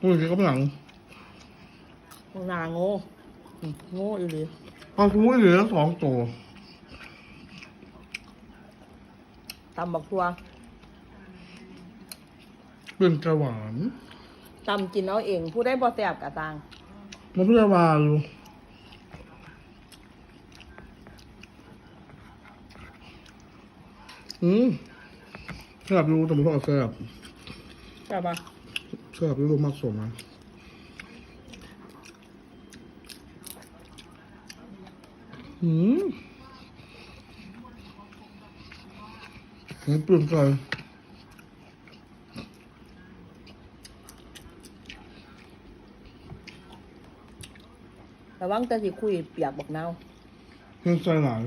โอ้ยก็ไม่หลังนางโง่อืมโง่อีหลีปลาทูเหลือสองตัวตำบักทัวเป็นกระหวานตำกินเอาเองผู้ได้บ่แสบกะตังมันเพื่อวาอยู่อืมแซ่บอยู่แต่ไม่ต้องเอาแซ่บใช่ปะ แซ่บอยู่มากสมนะอืมนี่ปืนไก่ระวังแต่สิคุยเปียกบักนาวเพิ่งใส่หลาย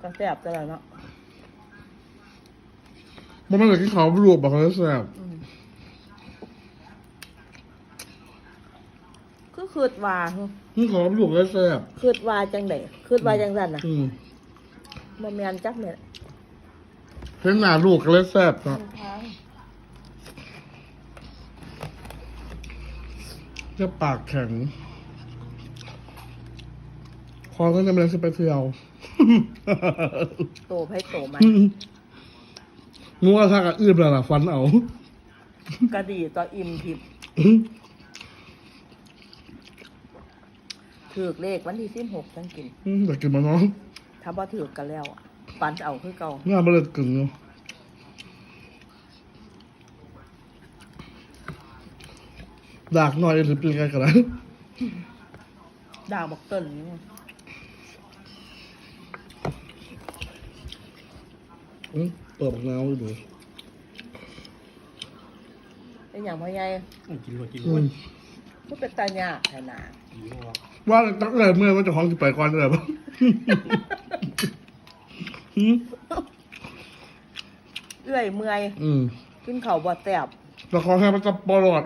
ก็แสบจะแล้วเนาะ มันไม่ได้กินข้าวรวบแบบนี้แซ่บอืมคือคืดว่าหึกินข้าวรวบแล้วแซ่บคืดว่าจังไดคืดว่าจังสั่นน่ะอืมบ่แม่นจักแม่นเห็นหน้าลูกก็เลยแซ่บครับจะปากแข็งคอก็จะไม่ได้ไปเที่ยวโตไผโตมัน งัวถ้ากับอื้อแล้วล่ะฟันเอากะดีต่ออิ่มทิพย์ถือกเลขวันที่16จังกินอืมอยากกินมาเนาะถ้าบ่ถือกก็แล้วอะปันเอาคือเก่าหน้าไม่ได้กึ่งเนาะดากหน่อยหรือเป็นไงกันนะดาวบักเติ้นนี่ อืม เปิดปากน้ำดูเป็นหยังพ่อใหญ่กินรวดกินรอืวดมคือเป็นตาหยาแท้หนาดีว่าว่าตั้งแต่เมื่อมันจะห้องสิไปก่อนเลยปะอืมเอื้อยเมื่อยอืมกินข้าวบ่แซ่บละครแค่มันจะปลอด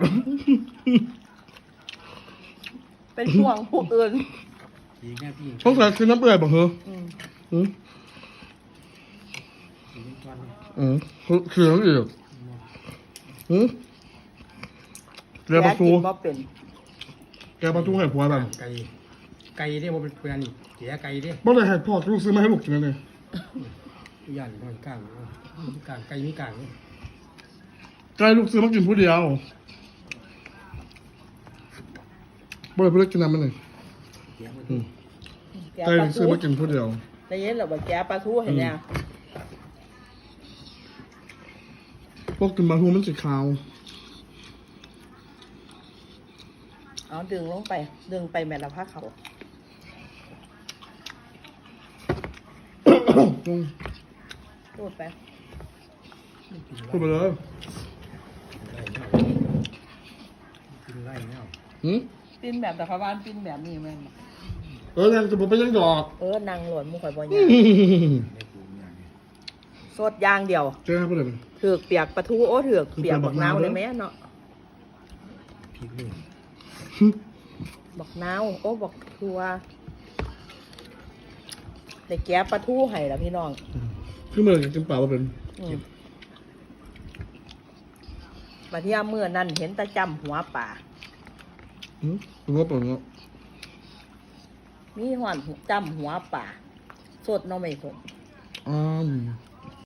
เป็นห่วงผู้อื่นดีแน่พี่ต้องใส่คือน้ำเปื่อยป่ะเหรออืม อืมกินทุกวันอืมคือคือน้ำอีกอืมแกแกประตูกินบ่เป็นแกประตูให้ผัวแบบไก่ไก่เนี่ยมันเป็นเพื่อนนี่เสียไก่เนี่ยบ่ได้ให้พ่อลูกซื้อมาให้ลูกกินนั่นเองย่านมันกลางกลางไก่มีกลางเนี่ยไก่ลูกซื้อมากินผู้เดียวบ่ได้เพื่อกินน้ำมันเลยเสียมันอืมแกไก่ปลาลูกทูซื้อมากินผู้เดียวได้ยินแล้วว่าแกปลาทูเห็นยังพ วกกินมาทูมันสีขาว เอาดึงลงไป ดึงไปแม่ละผ้าเขาอืมพูดไปพูดไปเลยกินไล่เนี่ยหืมปิ้นแบบแต่เขาบ้านปิ้นแบบนี้แม่นเออยังจะบอกไปยังดอก เออนางหลวนมุข่อยบ่อืยากมในกลุ่มอย่างนี้ สดอย่างเดียวเจ้าไปเลยถือกเปียกปลาทูโอ้ถือกเปียกบักนาวเลยแม่เนาะพริกนี่บักนาวโอ้บักทัวแต่แกปลาทูให้ละพี่น้องคือเมื่อกินเปล่าว่าเป็นอืมมาเที่ยามเมื่อนั้นเห็นแตาจำหัวป่าหืมเป็นว่าเปิดเนาะมีหอนจำหัวป่าสดเนาะไม่สดอ้าม